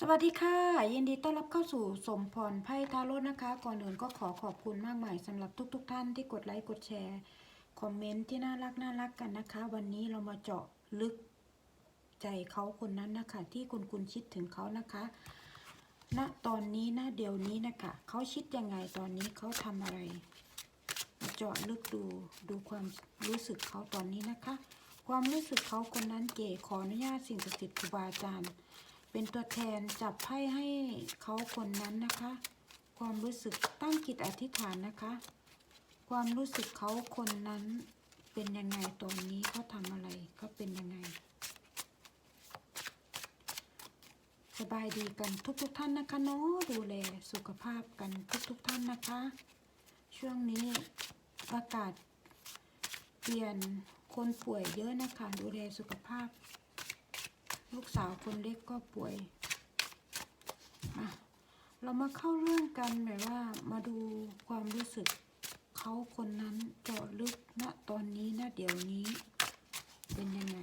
สวัสดีค่ะ ยินดีต้อนรับเข้าสู่สมพรไพ่ทาโร่นะคะ ก่อนอื่นก็ขอขอบคุณมากมายสำหรับทุก ๆทท่านที่กดไลค์กดแชร์ คอมเมนต์ที่น่ารักน่ารักกันนะคะ วันนี้เรามาเจาะลึกใจเขาคนนั้นนะคะ ที่คุณคุณคิดถึงเขานะคะณตอนนี้ณเดี๋ยวนี้นะคะเขาคิดยังไงตอนนี้เขาทำอะไรมาเจาะลึกดูดูความรู้สึกเขาตอนนี้นะคะ ความรู้สึกเขาคนนั้นเก๋ขออนุญาตสิ่งศักดิ์สิทธิ์ครูบาอาจารย์ เป็นตัวแทนจับไพ่ให้เขาคนนั้นนะคะ ความรู้สึกตั้งจิตอธิษฐานนะคะ ความรู้สึกเขาคนนั้นเป็นยังไงตอนนี้เขาทำอะไรเขาเป็นยังไง สบายดีกันทุกๆทท่านนะคะเนาะดูแลสุขภาพกันทุกๆทท่านนะคะ ช่วงนี้อากาศเปลี่ยนคนป่วยเยอะนะคะ ดูแลสุขภาพ ลูกสาวคนเล็กก็ป่วยอะเรามาเข้าเรื่องกันแบบว่ามาดูความรู้สึกเขาคนนั้นเจาะลึกณตอนนี้ณเดี๋ยวนี้ เป็นยังไง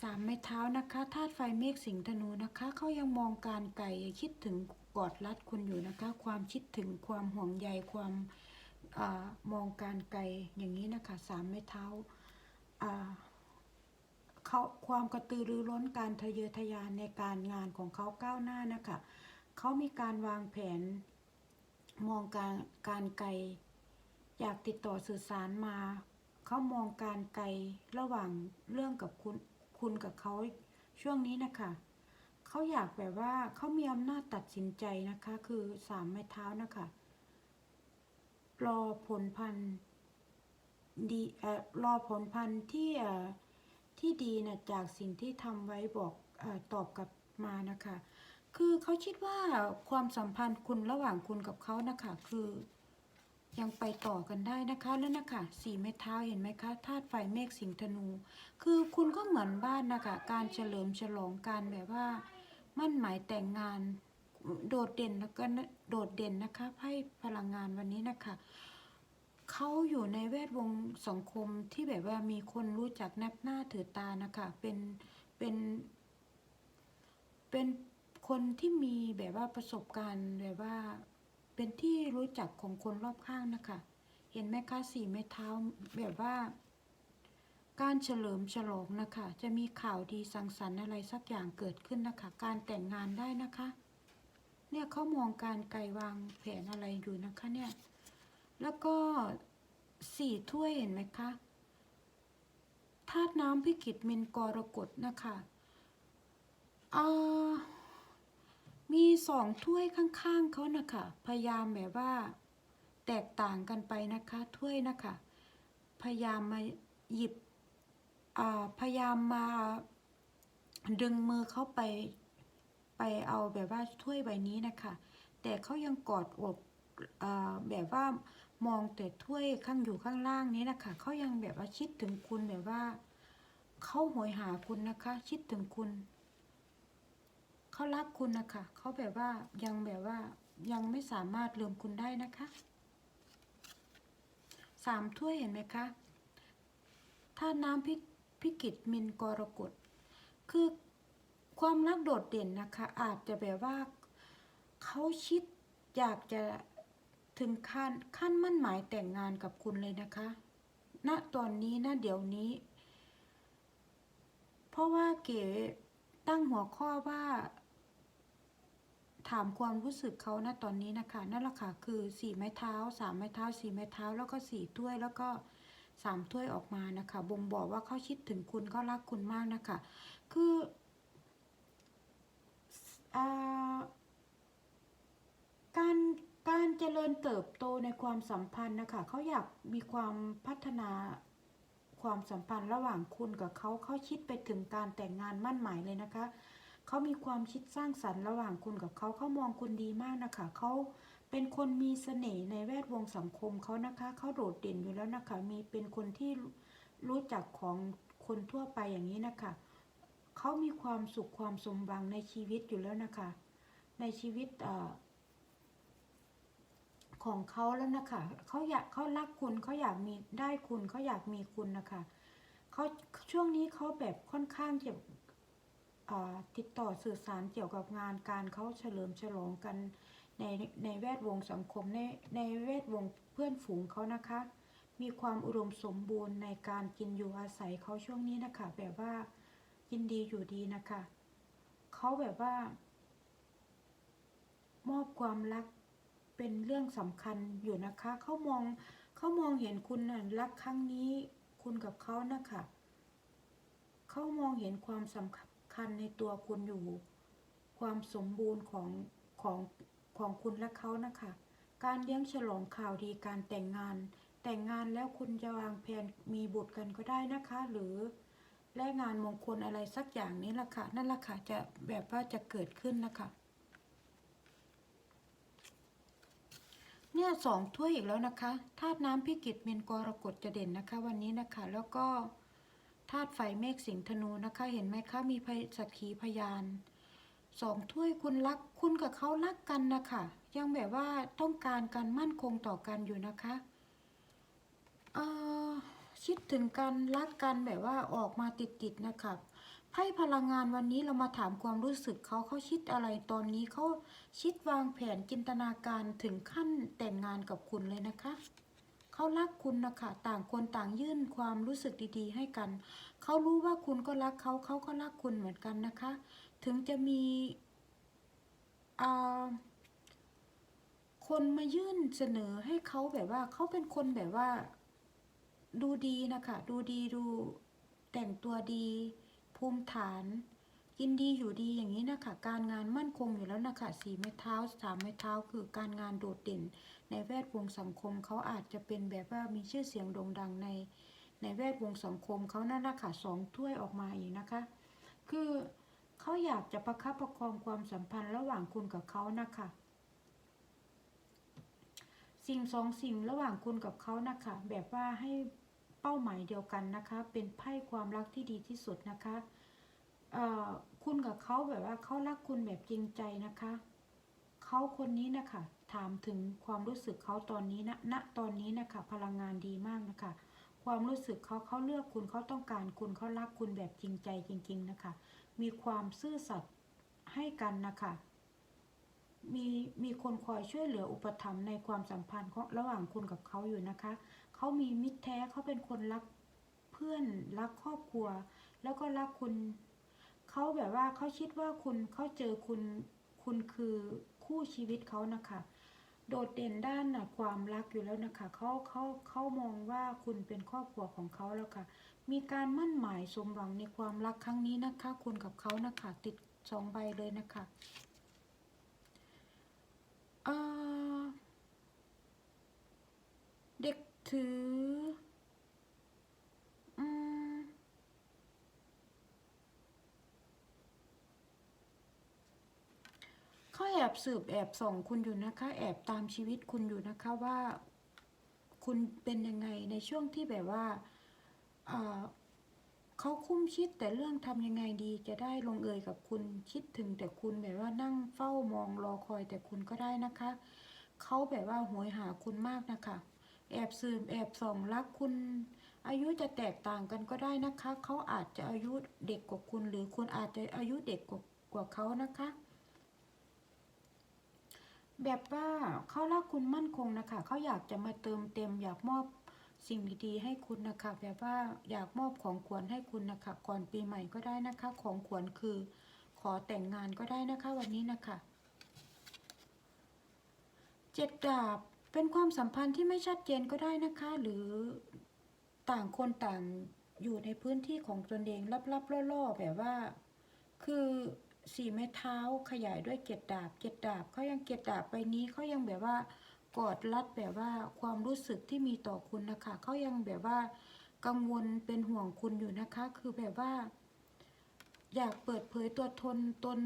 สามไม้เท้านะคะธาตุไฟเมฆสิงห์ธนูนะคะ เขายังมองการไกลคิดถึง กอดรัดคุณอยู่นะคะ ความคิดถึงความห่วงใยความอามองการไกลอย่างนี้นะคะสามไม้เท้าอ่าเขาความกระตือรือร้นการทะเยอทะยานในการงานของเขาก้าวหน้านะคะเขามีการวางแผนมองการการไกลอยากติดต่อสื่อสารมา เขามองการไกลระหว่างเรื่องกับคุณคุณกับเขาช่วงนี้นะคะ เขาอยากแบบว่าเขามีอำนาจตัดสินใจนะคะ คือสามไม้เท้านะคะรอผลพันธ์ดีเอ่อรอผลพันธ์ที่เอ่อที่ดีนะจากสิ่งที่ทำไว้บอกเออตอบกลับมานะคะ คือเขาคิดว่าความสัมพันธ์คุณระหว่างคุณกับเขานะคะ คือยังไปต่อกันได้นะคะแล้วนะคะสี่ไม้เท้าเห็นไหมคะธาตุไฟเมฆสิงห์ธนู คือคุณก็เหมือนบ้านนะคะ การเฉลิมฉลองการแบบว่า มั่นหมายแต่งงานโดดเด่นแล้วก็โดดเด่นนะคะไพ่พลังงานวันนี้นะคะเขาอยู่ในแวดวงสังคมที่แบบว่ามีคนรู้จักนับหน้าถือตานะคะเป็นเป็นเป็นคนที่มีแบบว่าประสบการณ์แบบว่าเป็นที่รู้จักของคนรอบข้างนะคะ เห็นไหมคะสีไม้เท้าแบบว่า การเฉลิมฉลองนะคะ จะมีข่าวดีสังสรรค์อะไรสักอย่างเกิดขึ้นนะคะ การแต่งงานได้นะคะ เนี่ยเขามองการไกลวางแผนอะไรอยู่นะคะเนี่ย แล้วก็สี่ถ้วยเห็นไหมคะธาตุน้ำพิกิตมินกรกฎนะคะอ่ามีสองถ้วยข้างๆเขานะคะ พยายามแบบว่า แตกต่างกันไปนะคะ ถ้วยนะคะ พยายามมาหยิบ พยายามมาดึงมือเข้าไปไปเอาแบบว่าถ้วยใบนี้นะคะ แต่เขายังกอดอกอแบบว่ามองแต่ถ้วยข้างอยู่ข้างล่างนี้นะคะเขายังแบบว่าคิดถึงคุณแบบว่าเขาโหยหาคุณนะคะ คิดถึงคุณเขารักคุณนะคะเขาแบบว่ายังแบบว่ายังไม่สามารถลืมคุณได้นะคะสามถ้วยเห็นไหมคะถ้าน้ำพริก พิกิตมินกรกฎคือความรักโดดเด่นนะคะ อาจจะแบบว่าเขาคิดอยากจะถึงขั้นขั้นมั่นหมายแต่งงานกับคุณเลยนะคะ ณ ตอนนี้ณเดี๋ยวนี้ เพราะว่าเก๋ตั้งหัวข้อว่า ถามความรู้สึกเขาณตอนนี้นะคะ นั่นแหละค่ะ คือสี่ไม้เท้าสามไม้เท้าสี่ไม้เท้าแล้วก็สี่ถ้วยแล้วก็ สามถ้วยออกมานะคะ บ่งบอกว่าเขาคิดถึงคุณเขารักคุณมากนะคะ คืออการการเจริญเติบโตในความสัมพันธ์นะคะเขาอยากมีความพัฒนาความสัมพันธ์ระหว่างคุณกับเขาเขาคิดไปถึงการแต่งงานมั่นหมายเลยนะคะเขามีความคิดสร้างสรรค์ระหว่างคุณกับเขาเขามองคุณดีมากนะคะเขา เป็นคนมีเสน่ห์ในแวดวงสังคมเขานะคะ เขาโดดเด่นอยู่แล้วนะคะ มีเป็นคนที่รู้จักของคนทั่วไปอย่างนี้นะคะ เขามีความสุขความสมหวังในชีวิตอยู่แล้วนะคะ ในชีวิตอของเขาแล้วนะคะ เขาอยากเขารักคุณเขาอยากมีได้คุณเขาอยากมีคุณนะคะเขาช่วงนี้เขาแบบค่อนข้างจะอ่าติดต่อสื่อสารเกี่ยวกับงานการเขาเฉลิมฉลองกัน ในในแวดวงสังคมในในแวดวงเพื่อนฝูงเขานะคะ มีความอุดมสมบูรณ์ในการกินอยู่อาศัยเขาช่วงนี้นะคะ แบบว่ากินดีอยู่ดีนะคะเขาแบบว่า มอบความรักเป็นเรื่องสำคัญอยู่นะคะเขามองเขามองเห็นคุณนะรักครั้งนี้คุณกับเขานะคะเขามองเห็นความสำคัญในตัวคุณอยู่ ความสมบูรณ์ของของ ของคุณและเขานะคะ การเลี้ยงฉลองข่าวดีการแต่งงาน แต่งงานแล้วคุณจะวางแผนมีบุตรกันก็ได้นะคะ หรือและงานมงคลอะไรสักอย่างนี้ละค่ะ นั่นละค่ะจะแบบว่าจะเกิดขึ้นนะคะ เนี่ยสองถ้วยอีกแล้วนะคะธาตุน้ำพิกิตเมนกรกฎจะเด่นนะคะ วันนี้นะคะ แล้วก็ธาตุไฟเมฆสิงห์ธนูนะคะ เห็นไหมคะ มีสักขีพยาน สองถ้วยคุณรักคุณกับเขารักกันนะคะยังแบบว่าต้องการการมั่นคงต่อกันอยู่นะคะเอ่อคิดถึงกันรักกันแบบว่าออกมาติดๆนะคะไพ่พลังงานวันนี้เรามาถามความรู้สึกเขาเขาคิดอะไรตอนนี้เขาคิดวางแผนจินตนาการถึงขั้นแต่งงานกับคุณเลยนะคะเขารักคุณนะคะต่างคนต่างยื่นความรู้สึกดีๆ ให้กันเขารู้ว่าคุณก็รักเขาเขาก็รักคุณเหมือนกันนะคะ ถึงจะมีคนมายื่นเสนอให้เขาแบบว่าเขาเป็นคนแบบว่า ดูดีนะคะดูดีดูแต่งตัวดี ภูมิฐานกินดีอยู่ดีอย่างนี้นะคะ การงานมั่นคงอยู่แล้วนะคะสีไม้เท้าสามไม้เท้าคือการงานโดดเด่น ในแวดวงสังคมเขาอาจจะเป็นแบบว่ามีชื่อเสียงโด่งดังใน ในแวดวงสังคมเขานั่นแหละคะสองถ้วยออกมาอีกนะคะ คือ เขาอยากจะประคับประคองความสัมพันธ์ระหว่างคุณกับเขานะคะ สิ่งสองสิ่งระหว่างคุณกับเขานะคะ แบบว่าให้เป้าหมายเดียวกันนะคะ เป็นไพ่ความรักที่ดีที่สุดนะคะคุณกับเขาแบบว่าเขารักคุณแบบจริงใจนะคะ เขาคนนี้นะคะ ถามถึงความรู้สึกเขาตอนนี้นะณตอนนี้นะคะ พลังงานดีมากนะคะ ความรู้สึกเขาเขาเลือกคุณเขาต้องการคุณเขารักคุณแบบจริงใจจริง ๆ นะคะ มีความซื่อสัตย์ให้กันนะคะ มีมีคนคอยช่วยเหลืออุปถัมภ์ในความสัมพันธ์ของระหว่างคุณกับเขาอยู่นะคะ เขามีมิตรแท้เขาเป็นคนรักเพื่อนรักครอบครัว แล้วก็รักคุณ เขาแบบว่าเขาคิดว่าคุณเขาเจอคุณคุณคือคู่ชีวิตเขานะคะ โดดเด่นด้านนะความรักอยู่แล้วนะคะเขาเขาเขามองว่าคุณเป็นครอบครัวของเขาแล้วค่ะ มีการมั่นหมายสมหวังในความรักครั้งนี้นะคะ คุณกับเขานะคะ ติดสองใบเลยนะคะเเด็กถือเขาแอบสืบแอบส่องคุณอยู่นะคะ แอบตามชีวิตคุณอยู่นะคะว่า คุณเป็นยังไงในช่วงที่แบบว่า เขาคุ้มคิดแต่เรื่องทำยังไงดีจะได้ลงเอยกับคุณคิดถึงแต่คุณแบบว่านั่งเฝ้ามองรอคอยแต่คุณก็ได้นะคะเขาแบบว่าหวยหาคุณมากนะคะ แอบสืบแอบส่องรักคุณ อายุจะแตกต่างกันก็ได้นะคะ เขาอาจจะอายุเด็กกว่าคุณ หรือคุณอาจจะอายุเด็กกว่ากว่าเขานะคะ แบบว่าเขารักคุณมั่นคงนะคะเขาอยากจะมาเติมเต็มอยากมอบ สิ่งดีๆให้คุณนะคะแบบว่าอยากมอบของขวัญให้คุณนะคะก่อนปีใหม่ก็ได้นะคะ ของขวัญคือ ขอแต่งงานก็ได้นะคะวันนี้นะคะเจ็ดดาบเป็นความสัมพันธ์ที่ไม่ชัดเจนก็ได้นะคะ หรือต่างคนต่างอยู่ในพื้นที่ของตนเองลับๆล่อๆแบบว่า คือสี่ไม้เท้าขยายด้วยเกล็ดดาบเกล็ดดาบเขายังเกล็ดดาบไปนี้เขายังแบบว่า กอดรัดแบบว่าความรู้สึกที่มีต่อคุณนะคะเขายังแบบว่ากังวลเป็นห่วงคุณอยู่นะคะ คือแบบว่า อยากเปิดเผยตัวตนตน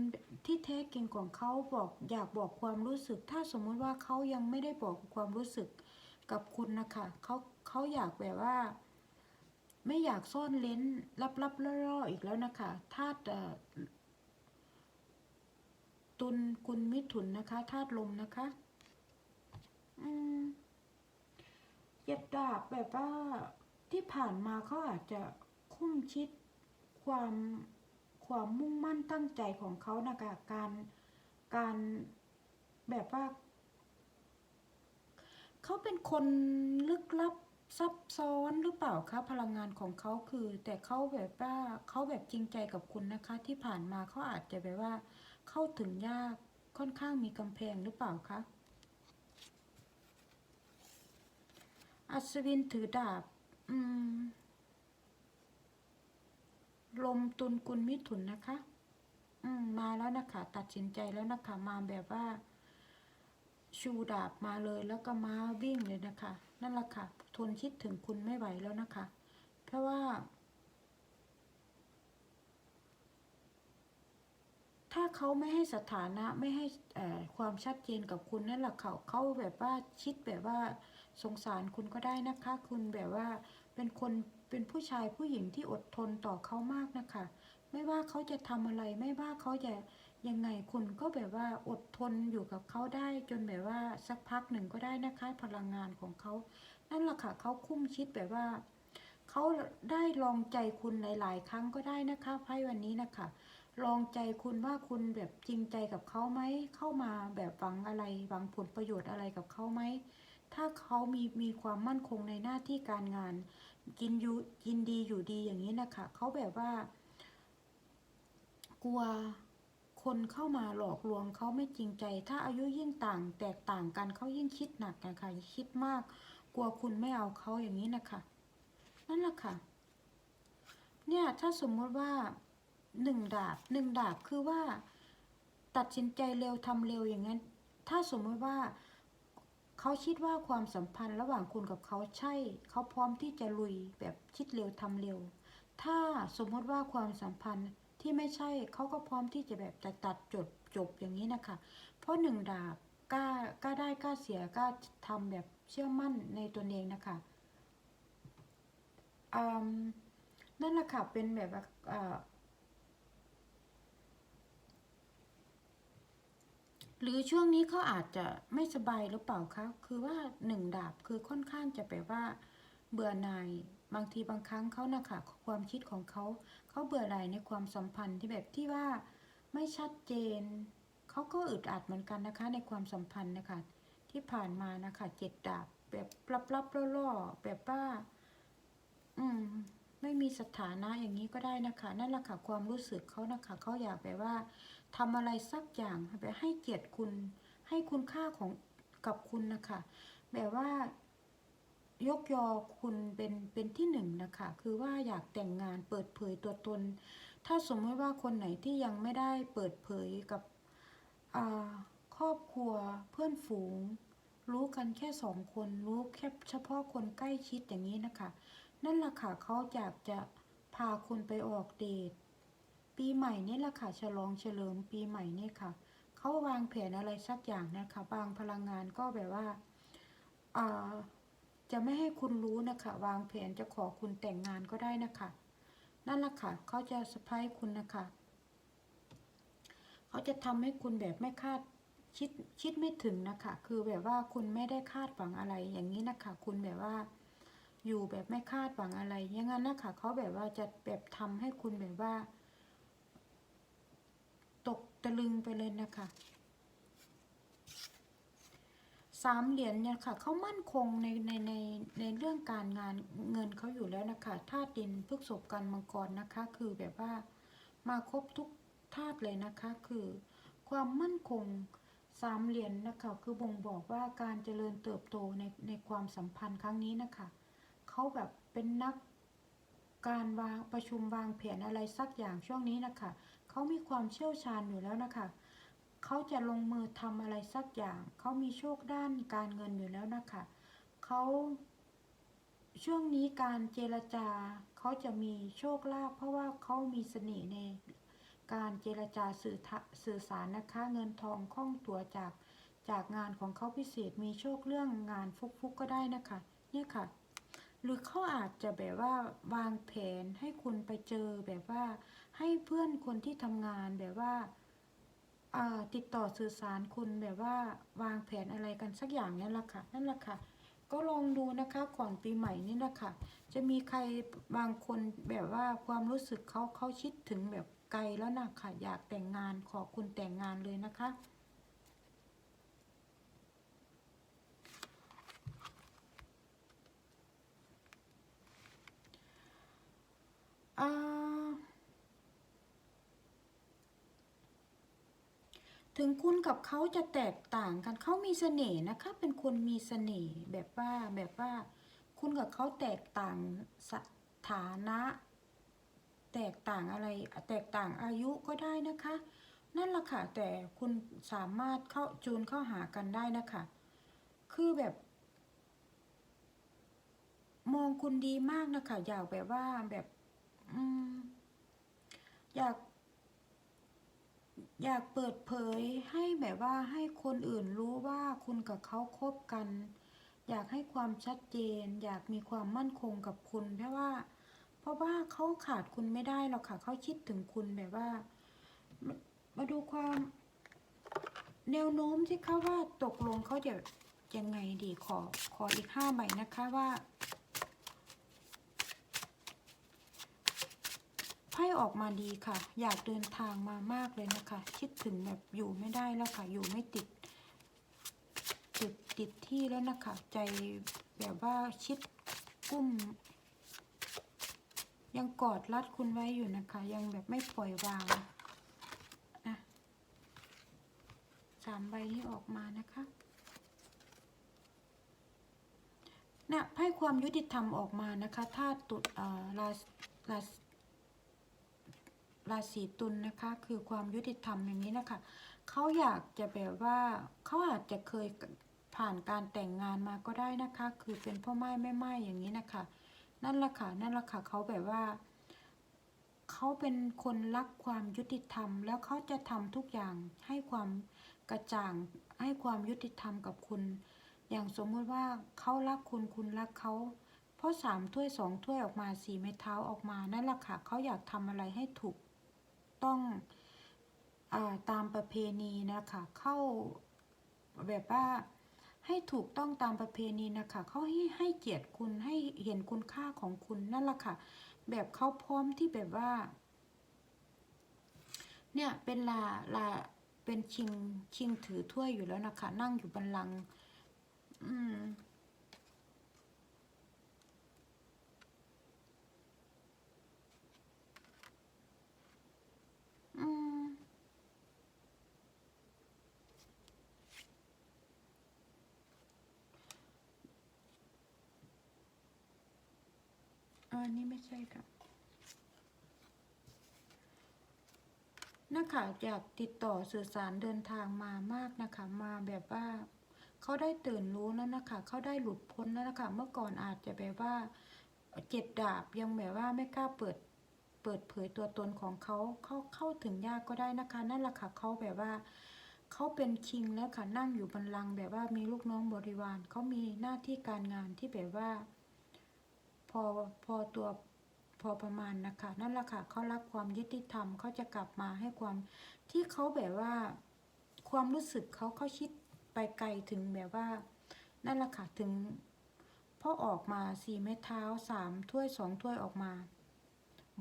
ที่แท้จริงของเขาบอก อยากบอกความรู้สึก ถ้าสมมติว่าเขายังไม่ได้บอกความรู้สึกกับคุณนะคะเขาเขาอยากแบบว่า ไม่อยากซ่อนเล้นลับๆล่อๆอีกแล้วนะคะธาตุตุลกุลมิถุนนะคะธาตุลมนะคะ อืมจ็ดดาบแบบว่าที่ผ่านมาเขาอาจจะคุ้มชิดความความมุ่งมั่นตั้งใจของเขานะคะการการแบบว่า เขาเป็นคนลึกลับซับซ้อนหรือเปล่าคะพลังงานของเขาคือ แต่เขาแบบว่าเขาแบบจริงใจกับคุณนะคะ ที่ผ่านมาเขาอาจจะแบบว่า เข้าถึงยากค่อนข้างมีกำแพงหรือเปล่าคะ อัศวินถือดาบ อืม ลมตุนกุลมิถุนนะคะ อืม มาแล้วนะคะ ตัดสินใจแล้วนะคะ มาแบบว่า ชูดาบมาเลยแล้วก็มาวิ่งเลยนะคะ นั่นแหละค่ะ ทนคิดถึงคุณไม่ไหวแล้วนะคะ เพราะว่า ถ้าเขาไม่ให้สถานะไม่ให้ความชัดเจนกับคุณนั่นแหละเขาเขาแบบว่าคิดแบบว่าสงสารคุณก็ได้นะคะ คุณแบบว่าเป็นคนเป็นผู้ชายผู้หญิงที่อดทนต่อเขามากนะคะ ไม่ว่าเขาจะทำอะไรไม่ว่าเขาจะยังไงคุณก็แบบว่าอดทนอยู่กับเขาได้ จนแบบว่าสักพักหนึ่งก็ได้นะคะ พลังงานของเขา นั่นแหละค่ะเขาคุ้มคิดแบบว่าเขาได้ลองใจคุณหลาย ๆ ครั้งก็ได้นะคะไพ่วันนี้นะคะ ลองใจคุณว่าคุณแบบจริงใจกับเขาไหม เข้ามาแบบหวังอะไรหวังผลประโยชน์อะไรกับเขาไหม ถ้าเขามีมีความมั่นคงในหน้าที่การงาน กินอยู่กินดีอยู่ดีอย่างนี้นะคะเขาแบบว่า กลัวคนเข้ามาหลอกลวงเขาไม่จริงใจ ถ้าอายุยิ่งต่าง แตกต่างกันเขายิ่งคิดหนักนะคะคิดมาก กลัวคุณไม่เอาเขาอย่างนี้นะคะ นั่นแหละค่ะ เนี่ยถ้าสมมติว่า หนึ่งดาบหนึ่งดาบคือว่า ตัดสินใจเร็วทำเร็วอย่างนั้น ถ้าสมมติว่าเขาคิดว่าความสัมพันธ์ระหว่างคุณกับเขาใช่ เขาพร้อมที่จะลุยแบบคิดเร็วทำเร็ว ถ้าสมมติว่าความสัมพันธ์ที่ไม่ใช่เขาก็พร้อมที่จะแบบจะตัดจบจบอย่างนี้นะคะ เพราะหนึ่งดาบกล้ากล้าได้กล้าเสียกล้าทำแบบเชื่อมั่นในตนเองนะคะอืมนั่นแหละค่ะเป็นแบบว่าอ่า หรือช่วงนี้เขาอาจจะไม่สบายหรือเปล่าคะคือว่าหนึ่งดาบคือค่อนข้างจะแบบว่า เบื่อหน่ายบางทีบางครั้งเขานะคะความคิดของเขาเขาเบื่อหน่ายในความสัมพันธ์ที่แบบที่ว่าไม่ชัดเจนเขาก็อึดอัดเหมือนกันนะคะ ในความสัมพันธ์นะคะ ที่ผ่านมานะคะเจ็ดดาบแบบลับๆล่อๆแบบว่า อืมไม่มีสถานะอย่างนี้ก็ได้นะคะ นั่นแหละค่ะความรู้สึกเขานะคะเขาอยากแบบว่า ทำอะไรสักอย่างแบบให้เกียรติคุณ ให้คุณค่าของกับคุณนะคะ แบบว่ายกยอคุณเป็นเป็นที่หนึ่งนะคะ คือว่าอยากแต่งงานเปิดเผยตัวตน ถ้าสมมติว่าคนไหนที่ยังไม่ได้เปิดเผยกับครอบครัวเพื่อนฝูง รู้กันแค่สองคน รู้แค่เฉพาะคนใกล้ชิดอย่างนี้นะคะ นั่นแหละค่ะเขาอยากจะพาคุณไปออกเดท ปีใหม่นี่แหละค่ะ ฉลองเฉลิมปีใหม่นี่ค่ะ เขาวางแผนอะไรสักอย่างนะคะ บางพลังงานก็แบบว่าจะไม่ให้คุณรู้นะคะ วางแผนจะขอคุณแต่งงานก็ได้นะคะ นั่นแหละค่ะ เขาจะสะพายคุณนะคะ เขาจะทำให้คุณแบบไม่คาดคิดคิดไม่ถึงนะคะ คือแบบว่าคุณไม่ได้คาดหวังอะไรอย่างนี้นะคะ คุณแบบว่าอยู่แบบไม่คาดหวังอะไรอย่างนั้นนะคะ เขาแบบว่าจะแบบทำให้คุณแบบว่า ตกตะลึงไปเลยนะคะสามเหรียญเนี่ยค่ะเขามั่นคงในในในในเรื่องการงานเงินเขาอยู่แล้วนะคะธาตุดินพฤกษบกันมังกรนะคะ คือแบบว่ามาครบทุกธาตุเลยนะคะ คือความมั่นคงสามเหรียญนะคะคือบ่งบอกว่าการเจริญเติบโตในในความสัมพันธ์ครั้งนี้นะคะเขาแบบเป็นนักการวางประชุมวางแผนอะไรสักอย่างช่วงนี้นะคะ เขามีความเชี่ยวชาญอยู่แล้วนะคะ เขาจะลงมือทำอะไรสักอย่าง เขามีโชคด้านการเงินอยู่แล้วนะคะ เขาช่วงนี้การเจรจาเขาจะมีโชคลาภเพราะว่าเขามีเสน่ห์ในการเจรจาสื่อสื่อสารนะคะ เงินทองคล่องตัวจากจากงานของเขาพิเศษมีโชคเรื่องงานฟุกๆก็ได้นะคะ เนี่ยค่ะ หรือเขาอาจจะแบบว่าวางแผนให้คุณไปเจอแบบว่า ให้เพื่อนคนที่ทำงานแบบว่าติดต่อสื่อสารคุณแบบว่าวางแผนอะไรกันสักอย่างนั่นแหละค่ะนั่นแหละค่ะกก็ลองดูนะคะก่อนปีใหม่นี่นะคะจะมีใครบางคนแบบว่าความรู้สึกเขาเขาคิดถึงแบบไกลแล้วนะคะอยากแต่งงานขอคุณแต่งงานเลยนะคะอ่า ถึงคุณกับเขาจะแตกต่างกันเขามีเสน่ห์นะคะ เป็นคนมีเสน่ห์แบบว่าแบบว่า คุณกับเขาแตกต่างสถานะ แตกต่างอะไรแตกต่างอายุก็ได้นะคะ นั่นแหละค่ะแต่คุณสามารถเข้าจูนเข้าหากันได้นะคะ คือแบบ มองคุณดีมากนะคะอยากแบบว่าแบบ อืมอยาก อยากเปิดเผยให้แบบว่าให้คนอื่นรู้ว่าคุณกับเขาคบกัน อยากให้ความชัดเจน อยากมีความมั่นคงกับคุณเพราะว่า เพราะว่าเขาขาดคุณไม่ได้หรอกค่ะเขาคิดถึงคุณแบบว่า มาดูความ แนวโน้มที่เขาว่าตกลงเขาจะยังไงดีขอขออีกห้าใบนะคะว่า ไพ่ออกมาดีค่ะ อยากเดินทางมามากเลยนะคะ คิดถึงแบบอยู่ไม่ได้แล้วค่ะ อยู่ไม่ติดติดติดที่แล้วนะคะ ใจแบบว่าชิดกุ้ม ยังกอดรัดคุณไว้อยู่นะคะ ยังแบบไม่ปล่อยวางนะสามใบนี้ออกมานะคะนะไพ่ความยุติธรรมออกมานะคะถ้าตุดเอ่อรารา ราศีตุลนะคะ คือความยุติธรรมอย่างนี้นะคะเขาอยากจะแบบว่าเขาอาจจะเคยผ่านการแต่งงานมาก็ได้นะคะ คือเป็นพ่อไม้แม่ไม้อย่างนี้นะคะ นั่นแหละค่ะนั่นแหละค่ะเขาแบบว่าเขาเป็นคนรักความยุติธรรม แล้วเขาจะทำทุกอย่างให้ความกระจ่างให้ความยุติธรรมกับคุณ อย่างสมมุติว่าเขารักคุณคุณรักเขาเพราะสามถ้วยสองถ้วยออกมาสี่ไม้เท้าออกมานั่นแหละค่ะเขาอยากทำอะไรให้ถูก ต้องอาตามประเพณีนะคะเข้าแบบว่าให้ถูกต้องตามประเพณีนะคะเขาให้ให้เกียรติคุณให้เห็นคุณค่าของคุณนั่นแหละค่ะ แบบเขาพร้อมที่แบบว่า เนี่ยเป็นลาลาเป็นชิงชิงถือถ้วยอยู่แล้วนะคะ นั่งอยู่บัลลัง อืม อันนี้ไม่ใช่ค่ะนะคะอยากติดต่อสื่อสารเดินทางมามากนะคะ มาแบบว่าเขาได้ตื่นรู้แล้วนะคะเขาได้หลุดพ้นแล้วนะคะ เมื่อก่อนอาจจะแบบว่าเจ็ดดาบยังแบบว่าไม่กล้าเปิด เปิดเผยตัวตนของเขาเขาเข้าถึงยากก็ได้นะคะ นั่นแหละค่ะเขาแบบว่าเขาเป็นคิงแล้วค่ะนั่งอยู่บัลลังแบบว่ามีลูกน้องบริวารเขามีหน้าที่การงานที่แบบว่า พอพอตัวพอประมาณนะคะนั่นแหละค่ะเขารักความยุติธรรมเขาจะกลับมาให้ความที่เขาแบบว่า ความรู้สึกเขาเขาคิดไปไกลถึงแบบว่า นั่นแหละค่ะถึงพอออกมาสี่ไม้เท้าสามถ้วยสองถ้วยออกมา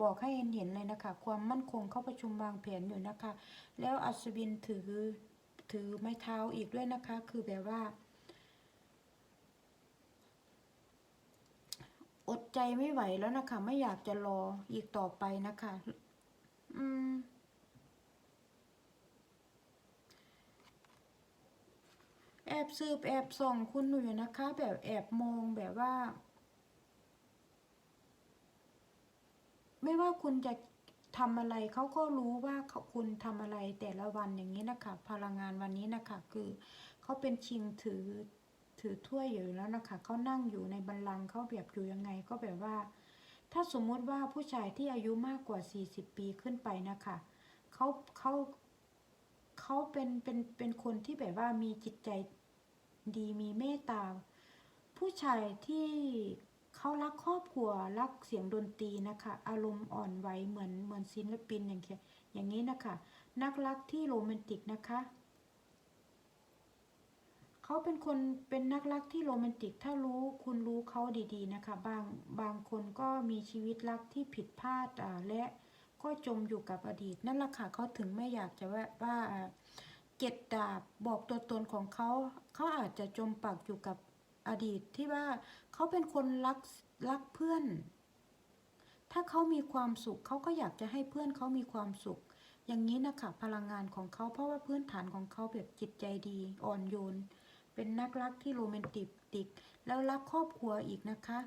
บอกให้เห็นเห็นเลยนะคะ ความมั่นคงเข้าประชุมวางแผนอยู่นะคะ แล้วอัศวินถือถือไม้เท้าอีกด้วยนะคะ คือแบบว่า อดใจไม่ไหวแล้วนะคะ ไม่อยากจะรออีกต่อไปนะคะ อืมแอบสืบแอบส่องคุณหนูอยู่นะคะ แบบแอบมองแบบว่า ไม่ว่าคุณจะทำอะไรเขาก็รู้ว่าคุณทำอะไรแต่ละวันอย่างนี้นะคะ พลังงานวันนี้นะคะ คือเขาเป็นชิงถือถือถ้วยอยู่แล้วนะคะเขานั่งอยู่ในบัลลังก์เขาแบบอยู่ยังไงก็แบบว่า ถ้าสมมุติว่าผู้ชายที่อายุมากกว่า 40 ปีขึ้นไปนะคะเขาเขาเขาเป็นเป็นเป็นคนที่แบบว่ามีจิตใจดีมีเมตตา ผู้ชายที่ เขารักครอบครัวรักเสียงดนตรีนะคะ อารมณ์อ่อนไหวเหมือนเหมือนศิลปินอย่างเงี้ยอย่างนี้นะคะ นักรักที่โรแมนติกนะคะเขาเป็นคนเป็นนักรักที่โรแมนติก ถ้ารู้คุณรู้เขาดีๆนะคะ บางบางคนก็มีชีวิตรักที่ผิดพลาดอ่าและก็จมอยู่กับอดีต นั่นแหละค่ะเขาถึงไม่อยากจะว่าว่าเจ็ดดาบบอกตัวตนของเขาเขาอาจจะจมปักอยู่กับ อดีตที่ว่าเขาเป็นคนรักรักเพื่อน ถ้าเขามีความสุขเขาก็อยากจะให้เพื่อนเขามีความสุข อย่างนี้นะคะพลังงานของเขาเพราะว่าพื้นฐานของเขาแบบจิตใจดีอ่อนโยน เป็นนักรักที่โรแมนติกติก แล้วรักครอบครัวอีกนะคะ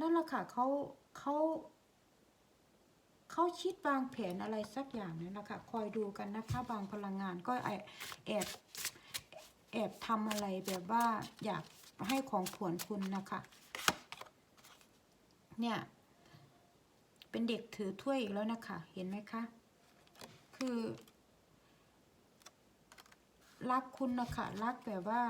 นั่นแหละค่ะเขาเขาเขาคิดวางแผนอะไรสักอย่างนั่นแหละค่ะคอยดูกันนะคะ บางพลังงานก็แอบแอบแอบทำอะไรแบบว่าอยาก ให้ของขวัญคุณนะคะ เนี่ย เป็นเด็กถือถ้วยอีกแล้วนะคะ เห็นไหมคะ คือ รักคุณนะคะ รักแบบว่า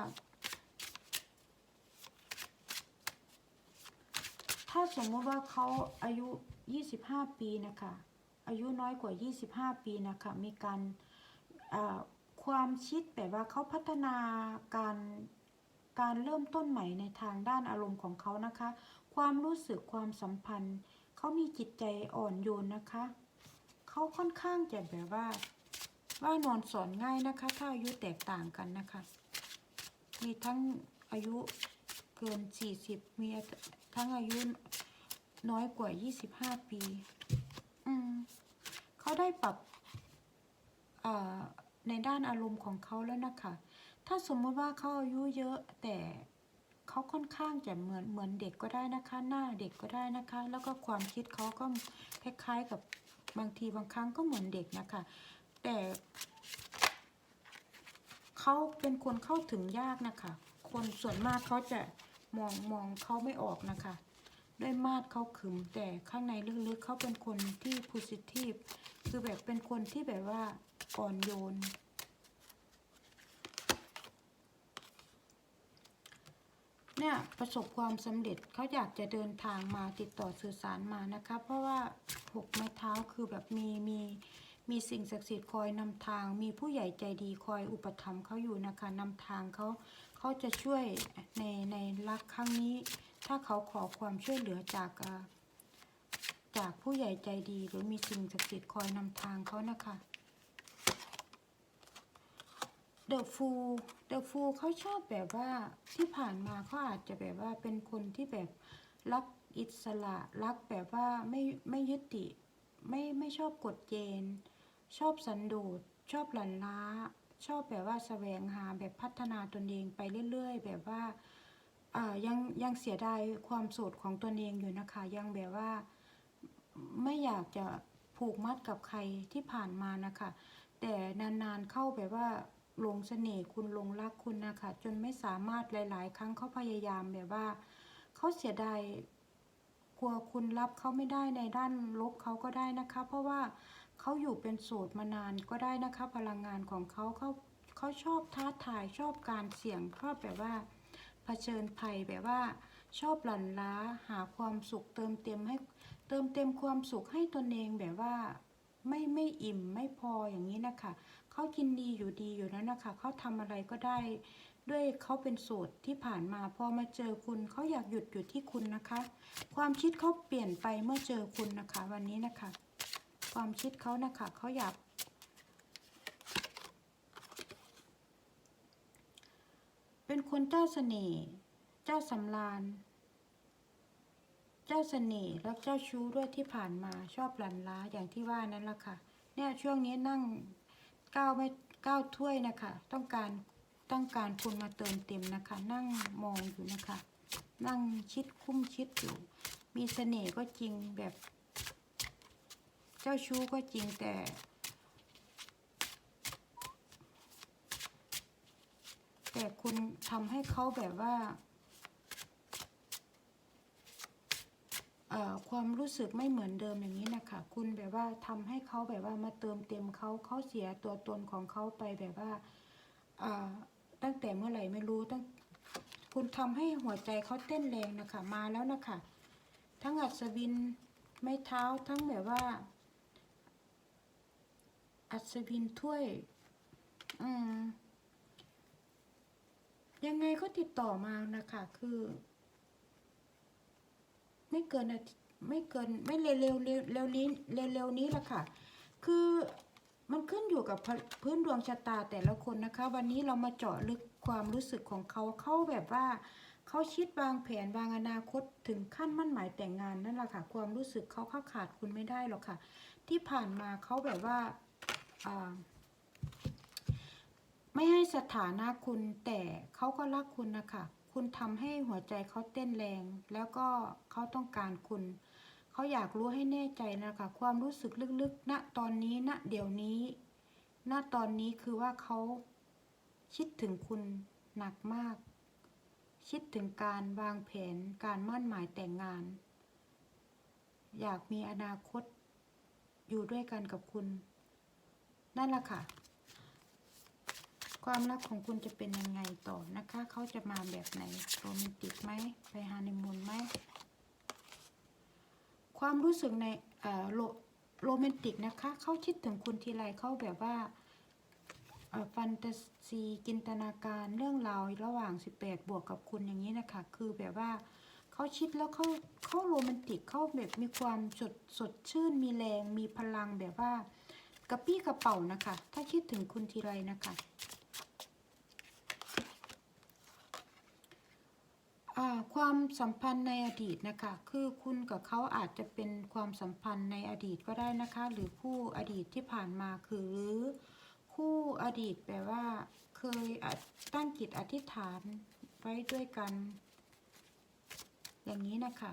ถ้าสมมติว่าเขาอายุ 25 ปีนะคะ อายุน้อยกว่า 25 ปีนะคะ มีการความคิดแบบว่าเขาพัฒนาการ การเริ่มต้นใหม่ในทางด้านอารมณ์ของเขานะคะ ความรู้สึกความสัมพันธ์ เขามีจิตใจอ่อนโยนนะคะ เขาค่อนข้างจะแบบว่า ว่านอนสอนง่ายนะคะ ถ้าอายุแตกต่างกันนะคะ มีทั้งอายุเกิน 40 มีทั้งอายุน้อยกว่า 25 ปี อืมเขาได้ปรับในด้านอารมณ์ของเขาแล้วนะคะ ถ้าสมมติว่าเขาอายุเยอะแต่เขาค่อนข้างจะเหมือนเหมือนเด็กก็ได้นะคะ หน้าเด็กก็ได้นะคะ แล้วก็ความคิดเขาก็คล้ายๆกับบางทีบางครั้งก็เหมือนเด็กนะคะ แต่เขาเป็นคนเข้าถึงยากนะคะ คนส่วนมากเขาจะมองมองเขาไม่ออกนะคะ ด้วยมาดเขาขึมแต่ข้างในลึกๆเขาเป็นคนที่ positive คือแบบเป็นคนที่แบบว่าอ่อนโยน เนี่ยประสบความสำเร็จเขาอยากจะเดินทางมาติดต่อสื่อสารมานะคะ เพราะว่าหกไม้เท้าคือแบบมีมีมีสิ่งศักดิ์สิทธิ์คอยนำทาง มีผู้ใหญ่ใจดีคอยอุปถัมภ์เขาอยู่นะคะนำทางเขาเขาจะช่วยในในรักครั้งนี้ ถ้าเขาขอความช่วยเหลือจากจากผู้ใหญ่ใจดี หรือมีสิ่งศักดิ์สิทธิ์คอยนำทางเขานะคะ เดอะฟูเดอะฟูเขาชอบแบบว่าที่ผ่านมาเขาอาจจะแบบว่าเป็นคนที่แบบรักอิสระรักแบบว่าไม่ไม่ยึดติดไม่ไม่ชอบกฎเกณฑ์ชอบสันโดษชอบหลั่นล้า ชอบแบบว่าแสวงหาแบบพัฒนาตนเองไปเรื่อย ๆ แบบว่าอ่ายังยังเสียดายความโสดของตนเองอยู่นะคะ ยังแบบว่าไม่อยากจะผูกมัดกับใครที่ผ่านมานะคะ แต่นานๆเข้าแบบว่า หลงเสน่ห์คุณหลงรักคุณนะคะจนไม่สามารถหลาย ๆ ครั้งเขาพยายามแบบว่าเขาเสียดายกลัวคุณรับเขาไม่ได้ในด้านลบเขาก็ได้นะคะ เพราะว่าเขาอยู่เป็นโสดมานานก็ได้นะคะ พลังงานของเขาเขาเขาชอบท้าทายชอบการเสี่ยงชอบแบบว่าเผชิญภัยแบบว่า ชอบหลั่นล้าหาความสุขเติมเต็มให้เติมเต็มความสุขให้ตนเองแบบว่าไม่ไม่อิ่มไม่พออย่างนี้นะคะ เขากินดีอยู่ดีอยู่แล้วนะคะเขาทำอะไรก็ได้ ด้วยเขาเป็นโสดที่ผ่านมาพอมาเจอคุณเขาอยากหยุดอยู่ที่คุณนะคะ ความคิดเขาเปลี่ยนไปเมื่อเจอคุณนะคะ วันนี้นะคะ ความคิดเขานะคะเขาอยากเป็นคนเจ้าเสน่ห์เจ้าสำราญเจ้าเสน่ห์และเจ้าชู้ด้วยที่ผ่านมาชอบหลั่นล้าอย่างที่ว่านั่นแหละค่ะ เนี่ยช่วงนี้นั่ง ก้าไม่ก้าถ้วยนะคะ ต้องการต้องการคุณมาเติมเต็มนะคะ นั่งมองอยู่นะคะ นั่งชิดคุ้มชิดอยู่ มีเสน่ห์ก็จริงแบบ เจ้าชู้ก็จริงแต่ แต่คุณทำให้เขาแบบว่า เอ่อ ความรู้สึกไม่เหมือนเดิมอย่างนี้นะคะคุณแบบว่าทำให้เขาแบบว่ามาเติมเต็มเขาเขาเสียตัวตนของเขาไปแบบว่าตั้งแต่เมื่อไหร่ไม่รู้ตั้งคุณทำให้หัวใจเขาเต้นแรงนะคะ มาแล้วนะคะ ทั้งอัศวินไม้เท้าทั้งแบบว่า อัศวินถ้วยอืมยังไงก็ติดต่อมานะคะ คือ ไม่เกินอาทิตย์ไม่เกินไม่เร็วเร็วเร็วนี้เร็วเร็วนี้ละค่ะ คือมันขึ้นอยู่กับพื้นดวงชะตาแต่ละคนนะคะ วันนี้เรามาเจาะลึกความรู้สึกของเขาเขาแบบว่าเขาคิดวางแผนวางอนาคตถึงขั้นมั่นหมายแต่งงานนั่นแหละค่ะ ความรู้สึกเขาเขาขาดคุณไม่ได้หรอกค่ะ ที่ผ่านมาเขาแบบว่าไม่ให้สถานะคุณแต่เขาก็รักคุณนะคะ คุณทำให้หัวใจเขาเต้นแรง แล้วก็เขาต้องการคุณ เขาอยากรู้ให้แน่ใจนะคะ ความรู้สึกลึกๆ ณ ตอนนี้ ณ เดี๋ยวนี้ ณ ตอนนี้คือว่าเขาคิดถึงคุณหนักมาก คิดถึงการวางแผน การมั่นหมายแต่งงาน อยากมีอนาคตอยู่ด้วยกันกับคุณ นั่นแหละค่ะ ความรักของคุณจะเป็นยังไงต่อนะคะ เขาจะมาแบบไหนโรแมนติกไหมไปฮานีมูนไหมความรู้สึกในโรโรแมนติกนะคะ เขาคิดถึงคุณทีไรเขาแบบว่าฟันตาซีจินตนาการเรื่องราวระหว่าง 18 บวกกับคุณอย่างนี้นะคะ คือแบบว่าเขาคิดแล้วเขาเขาโรแมนติกเขาแบบมีความสดสดชื่น มีแรง มีพลังแบบว่ากระปี้กระเป๋านะคะ ถ้าคิดถึงคุณทีไรนะคะ อ่า ความสัมพันธ์ในอดีตนะคะ คือคุณกับเขาอาจจะเป็นความสัมพันธ์ในอดีตก็ได้นะคะ หรือคู่อดีตที่ผ่านมาคือหรือคู่อดีตแปลว่า เคยตั้งจิตอธิษฐานไว้ด้วยกัน อย่างนี้นะคะ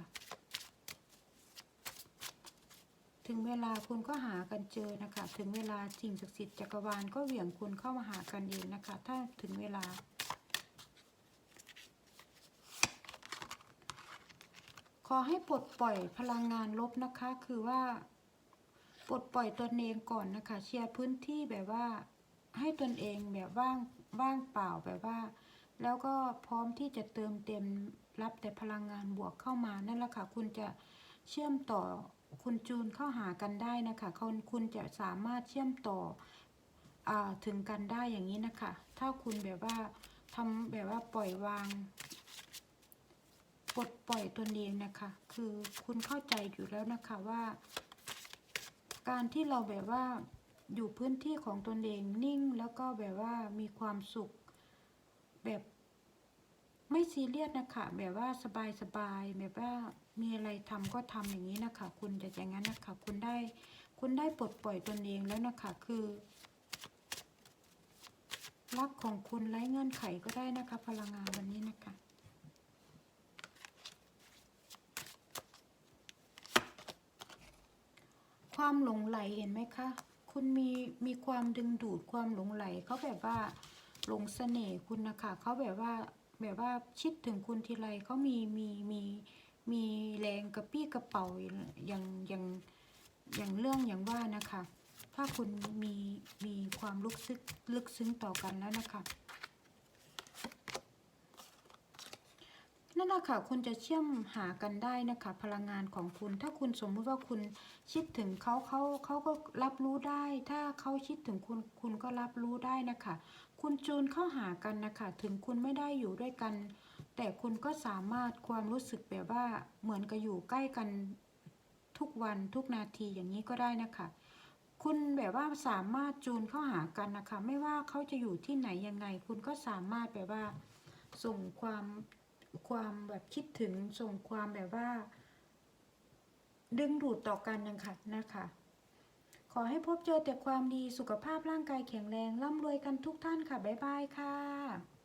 ถึงเวลาคุณก็หากันเจอนะคะ ถึงเวลาสิ่งศักดิ์สิทธิ์จักรวาลก็เหวี่ยงคุณเข้ามาหากันเองนะคะ ถ้าถึงเวลา ขอให้ปลดปล่อยพลังงานลบนะคะ คือว่า ปลดปล่อยตนเองก่อนนะคะเคลียร์พื้นที่แบบว่า ให้ตนเองแบบว่างว่างเปล่าแบบว่า แล้วก็พร้อมที่จะเติมเต็มรับแต่พลังงานบวกเข้ามานั่นแหละค่ะ คุณจะเชื่อมต่อคุณจูนเข้าหากันได้นะคะคุณคุณจะสามารถเชื่อมต่ออถึงกันได้อย่างนี้นะคะ ถ้าคุณแบบว่าทำแบบว่าปล่อยวาง ปลดปล่อยตนเองนะคะ คือคุณเข้าใจอยู่แล้วนะคะว่า การที่เราแบบว่าอยู่พื้นที่ของตนเองนิ่งแล้วก็แบบว่ามีความสุข แบบไม่ซีเรียสนะคะ แบบว่าสบายสบายๆแบบว่ามีอะไรทำก็ทำอย่างนี้นะคะ คุณจะอย่างนั้นนะคะ คุณได้คุณได้ปลดปล่อยตนเองแล้วนะคะ คือรักของคุณไร้เงื่อนไขก็ได้นะคะ พลังงานวันนี้นะคะ ความหลงไหลเห็นไหมคะ คุณมีมีความดึงดูดความหลงไหลเขาแบบว่าหลงเสน่ห์คุณนะคะเขาแบบว่าแบบว่าคิดถึงคุณทีไรเขามีมีมีมีแรงกระปี้กระเป๋าอย่างอย่างอย่างเรื่องอย่างว่านะคะ ถ้าคุณมีมีความลึกซึ้งลึกซึ้งต่อกันแล้วนะคะ นั่นแหละค่ะคุณจะเชื่อมหากันได้นะคะ พลังงานของคุณ ถ้าคุณสมมุติว่าคุณคิดถึงเขาเขาเขาก็รับรู้ได้ ถ้าเขาคิดถึงคุณคุณก็รับรู้ได้นะคะ คุณจูนเข้าหากันนะคะ ถึงคุณไม่ได้อยู่ด้วยกัน แต่คุณก็สามารถความรู้สึกแบบว่าเหมือนกับอยู่ใกล้กันทุกวันทุกนาทีอย่างนี้ก็ได้นะคะ คุณแบบว่าสามารถจูนเข้าหากันนะคะ ไม่ว่าเขาจะอยู่ที่ไหนยังไง คุณก็สามารถแบบว่าส่งความ ความแบบคิดถึงส่งความแบบว่า ดึงดูดต่อกันนะคะนะคะขอให้พบเจอแต่ความดีสุขภาพร่างกายแข็งแรงร่ำรวยกันทุกท่านค่ะ บ๊ายบายค่ะ